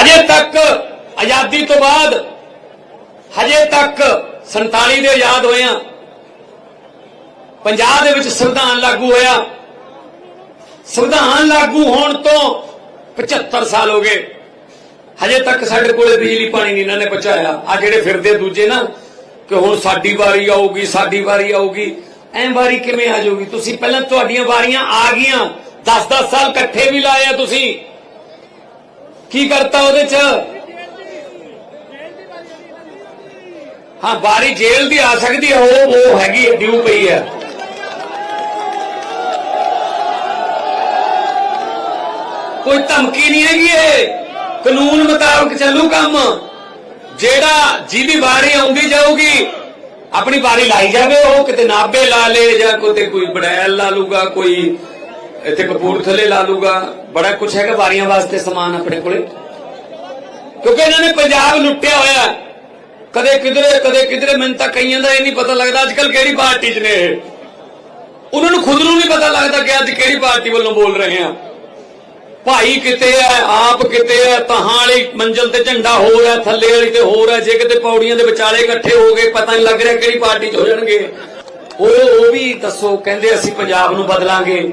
ਹਜੇ ਤੱਕ ਆਜ਼ਾਦੀ ਤੋਂ ਬਾਅਦ ਹਜੇ ਤੱਕ 47 ਦੇ ਆਜ਼ਾਦ ਹੋਇਆ। ਪੰਜਾਬ ਦੇ ਵਿੱਚ ਸੰਵਿਧਾਨ ਲਾਗੂ ਹੋਇਆ। ਸੰਵਿਧਾਨ ਲਾਗੂ ਹੋਣ ਤੋਂ 75 ਸਾਲ ਹੋ ਗਏ। ਹਜੇ ਤੱਕ ਸਾਡੇ ਕੋਲੇ ਬਿਜਲੀ ਪਾਣੀ ਨਹੀਂ ਇਹਨਾਂ ਨੇ ਪਹੁੰਚਾਇਆ। ਆ ਜਿਹੜੇ ਫਿਰਦੇ ਦੂਜੇ ਨਾ, ਕਿ ਹੁਣ ਸਾਡੀ ਵਾਰੀ ਆਊਗੀ, ਸਾਡੀ ਵਾਰੀ ਆਊਗੀ। ਐਂ ਵਾਰੀ ਕਿਵੇਂ ਆ ਜਾਊਗੀ? ਤੁਸੀਂ ਪਹਿਲਾਂ ਤੁਹਾਡੀਆਂ ਵਾਰੀਆਂ ਆ ਗਈਆਂ। 10-10 ਸਾਲ ਇਕੱਠੇ ਵੀ ਲਾਏ ਆ ਤੁਸੀਂ। ਕੀ ਕਰਤਾ ਉਹਦੇ ਚ? ਹਾਂ ਬਾਰੀ ਜੇਲ੍ਹ ਦੀ ਆ ਸਕਦੀ ਹੈ ਉਹ ਉਹ ਹੈਗੀ ਡਿਊ ਪਈ ਹੈ ਕੋਈ ਧਮਕੀ ਨਹੀਂ ਹੈਗੀ ਇਹ। ਕਾਨੂੰਨ ਮੁਤਾਬਕ ਚੱਲੂ ਕੰਮ। ਜਿਹੜਾ ਜਿਹਦੀ ਵਾਰੀ ਆਉਂਦੀ ਜਾਊਗੀ, ਆਪਣੀ ਵਾਰੀ ਲਾਈ ਜਾਵੇ, ਉਹ ਕਿਤੇ ਨਾਬੇ ਲਾ ਲੇ ਜਾਂ ਕਿਤੇ ਕੋਈ ਬੜੈਲ ਲਾ ਲੂਗਾ, ਕੋਈ ਇੱਥੇ ਕਪੂਰਥਲੇ ਲਾ ਲੂਗਾ। ਬੜਾ ਕੁਝ ਹੈਗਾ ਵਾਰੀਆਂ ਵਾਸਤੇ ਸਮਾਨ ਆਪਣੇ ਕੋਲੇ। ਕਿਉਂਕਿ ਇਹਨਾਂ ਨੇ ਪੰਜਾਬ ਲੁੱਟਿਆ ਹੋਇਆ ਕਦੇ ਕਿਧਰੇ ਕਦੇ ਕਿਧਰੇ, ਮੈਨੂੰ ਤਾਂ ਕਈਆਂ ਦਾ ਇਹ ਨਹੀਂ ਪਤਾ ਲੱਗਦਾ ਅੱਜ ਕੱਲ ਕਿਹੜੀ ਪਾਰਟੀ 'ਚ ਨੇ ਇਹ। ਉਹਨਾਂ ਨੂੰ ਖੁਦ ਨੂੰ ਨਹੀਂ ਪਤਾ ਲੱਗਦਾ ਕਿ ਅੱਜ ਕਿਹੜੀ ਪਾਰਟੀ ਵੱਲੋਂ ਬੋਲ ਰਹੇ ਆ। ਭਾਈ ਕਿਤੇ ਹੈ ਆਪ ਕਿਤੇ ਹੈ ਤਹਾਂ ਵਾਲੀ ਮੰਜ਼ਲ ਤੇ ਝੰਡਾ ਹੋਰ ਹੈ ਥੱਲੇ ਵਾਲੀ ਤੇ ਹੋਰ ਹੈ ਜੇ ਕਿਤੇ ਪੌੜੀਆਂ ਦੇ ਵਿਚਾਲੇ ਇਕੱਠੇ ਹੋ ਗਏ, ਪਤਾ ਨਹੀਂ ਲੱਗ ਰਿਹਾ ਕਿਹੜੀ ਪਾਰਟੀ 'ਚ ਹੋ ਜਾਣਗੇ। ਉਹ ਉਹ ਵੀ ਦੱਸੋ, ਕਹਿੰਦੇ ਅਸੀਂ ਪੰਜਾਬ ਨੂੰ ਬਦਲਾਂਗੇ।